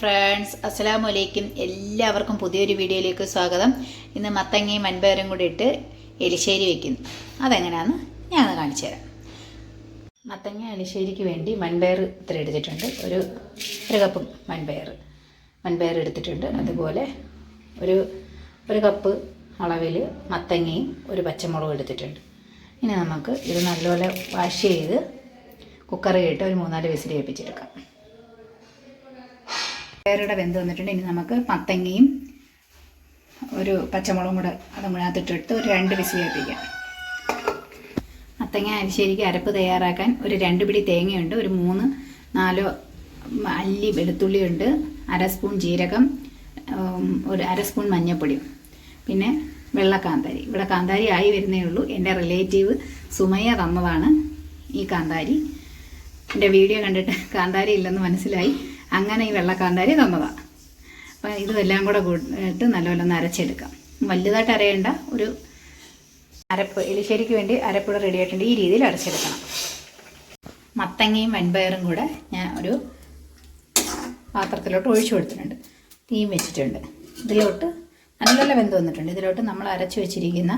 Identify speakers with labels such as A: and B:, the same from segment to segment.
A: Friends അസ്സലാമു അലൈക്കും എല്ലാവർക്കും പുതിയൊരു വീഡിയോയിലേക്ക് സ്വാഗതം. ഇന്ന് മത്തങ്ങയും മൺപയറും കൂടി ഇട്ട് എലിശ്ശേരി വയ്ക്കുന്നു അതെങ്ങനെയാണെന്ന് ഞാൻ കാണിച്ചു തരാം. മത്തങ്ങ എലിശ്ശേരിക്ക് വേണ്ടി മൺപയർ ഇത്ര എടുത്തിട്ടുണ്ട്. ഒരു ഒരു കപ്പ് മൺപയർ മൺപയർ എടുത്തിട്ടുണ്ട്. അതുപോലെ ഒരു ഒരു കപ്പ് അളവിൽ മത്തങ്ങയും ഒരു പച്ചമുളകും എടുത്തിട്ടുണ്ട്. ഇനി നമുക്ക് ഇത് നല്ലപോലെ വാഷ് ചെയ്ത് കുക്കറിൽ ഇട്ട് ഒരു മൂന്നാൽ വിസിൽ കേൾപ്പിച്ചെടുക്കാം പയറുടെ വെന്ത് വന്നിട്ടുണ്ട്. ഇനി നമുക്ക് മത്തങ്ങയും ഒരു പച്ചമുളകും കൂടെ അതും കൂടെ അതിട്ടിട്ട് ഒരു രണ്ട് വിസിൽ കേൾപ്പിക്കാം മത്തങ്ങ അരിശേരിക്ക് അരപ്പ് തയ്യാറാക്കാൻ ഒരു രണ്ട് പിടി തേങ്ങയുണ്ട്. ഒരു മൂന്ന് നാലോ അല്ലി വെളുത്തുള്ളിയുണ്ട് അര സ്പൂൺ ജീരകം ഒരു അര സ്പൂൺ മഞ്ഞൾപ്പൊടിയും പിന്നെ വെള്ള കാന്താരി ഇവിടെ കാന്താരി ആയി വരുന്നേ ഉള്ളൂ. എന്റെ റിലേറ്റീവ് സുമയ്യ തന്നതാണ് ഈ കാന്താരി. എന്റെ വീഡിയോ കണ്ടിട്ട് കാന്താരി ഇല്ലെന്ന് മനസ്സിലായി. അങ്ങനെ ഈ വെള്ളക്കാന്താരി തന്നതാണ് അപ്പം ഇതെല്ലാം കൂടെ ഇട്ട് നല്ലപോലെ ഒന്ന് അരച്ചെടുക്കാം. വലുതായിട്ട് അരയേണ്ട ഒരു അരപ്പ് എലിശ്ശേരിക്ക് വേണ്ടി അരപ്പുട റെഡി ആയിട്ടുണ്ട്. ഈ രീതിയിൽ അരച്ചെടുക്കണം. മത്തങ്ങയും വൻപയറും കൂടെ ഞാൻ ഒരു പാത്രത്തിലോട്ട് ഒഴിച്ചു കൊടുത്തിട്ടുണ്ട്. തീ വെച്ചിട്ടുണ്ട്. ഇതിലോട്ട് നല്ല വെന്ത് വന്നിട്ടുണ്ട്. ഇതിലോട്ട് നമ്മൾ അരച്ചു വെച്ചിരിക്കുന്ന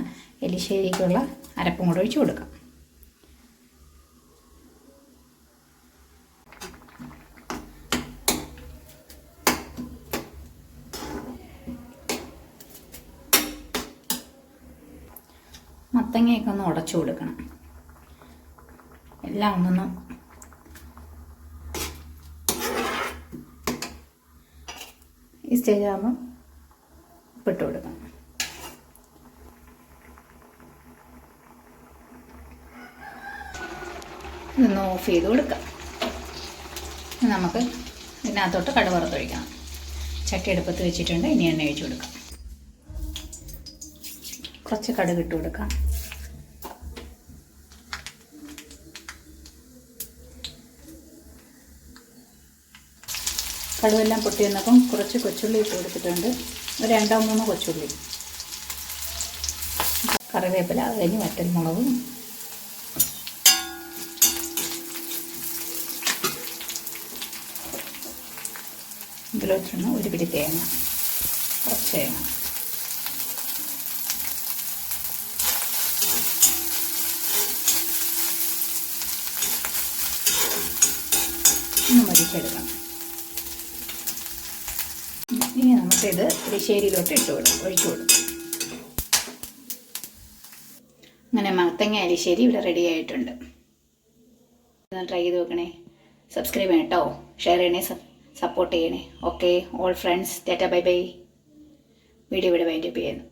A: എലിശ്ശേരിക്കുള്ള അരപ്പും കൂടെ ഒഴിച്ചു കൊടുക്കാം. മത്തങ്ങയൊക്കെ ഒന്ന് ഉടച്ചു കൊടുക്കണം. എല്ലാം ഒന്നൊന്ന് ഈ സ്റ്റേജ് ആകുമ്പോൾ ഉപ്പിട്ട് കൊടുക്കണം. ഇതൊന്ന് ഓഫ് ചെയ്ത് കൊടുക്കാം. നമുക്ക് ഇതിനകത്തോട്ട് കടുക് വറുത്തൊഴിക്കണം ചട്ടി അടുപ്പത്ത് വെച്ചിട്ടുണ്ട് ഇനി എണ്ണ ഒഴിച്ച് കൊടുക്കാം. കുറച്ച് കടുക് ഇട്ട് കൊടുക്കാം. കടുവെല്ലാം പൊട്ടി വന്നപ്പം കുറച്ച് കൊച്ചുള്ളി ഇട്ട് കൊടുത്തിട്ടുണ്ട്. ഒരു രണ്ടോ മൂന്നോ കൊച്ചുള്ളി. കറിവേപ്പില അത് കഴിഞ്ഞ് വറ്റൽ മുളകും ഇതിലോട്ടാണ് ഒരു പിടി തേങ്ങ. കുറച്ച് തേങ്ങ. ഒന്ന് മരിച്ചെടുക്കണം ഇനി നമുക്കിത് എരിശ്ശേരിയിലോട്ട് ഇട്ട് വിടാം ഒഴിച്ചു കൊടുക്കും. അങ്ങനെ മത്തങ്ങ അരിശ്ശേരി ഇവിടെ റെഡി ആയിട്ടുണ്ട്. ട്രൈ ചെയ്ത് നോക്കണേ. സബ്സ്ക്രൈബ് ചെയ്യണം കേട്ടോ ഷെയർ ചെയ്യണേ സപ്പോർട്ട് ചെയ്യണേ. Okay all friends tata bye bye video ഇവിടെ വൈൻഡപ്പ് ചെയ്യുന്നു.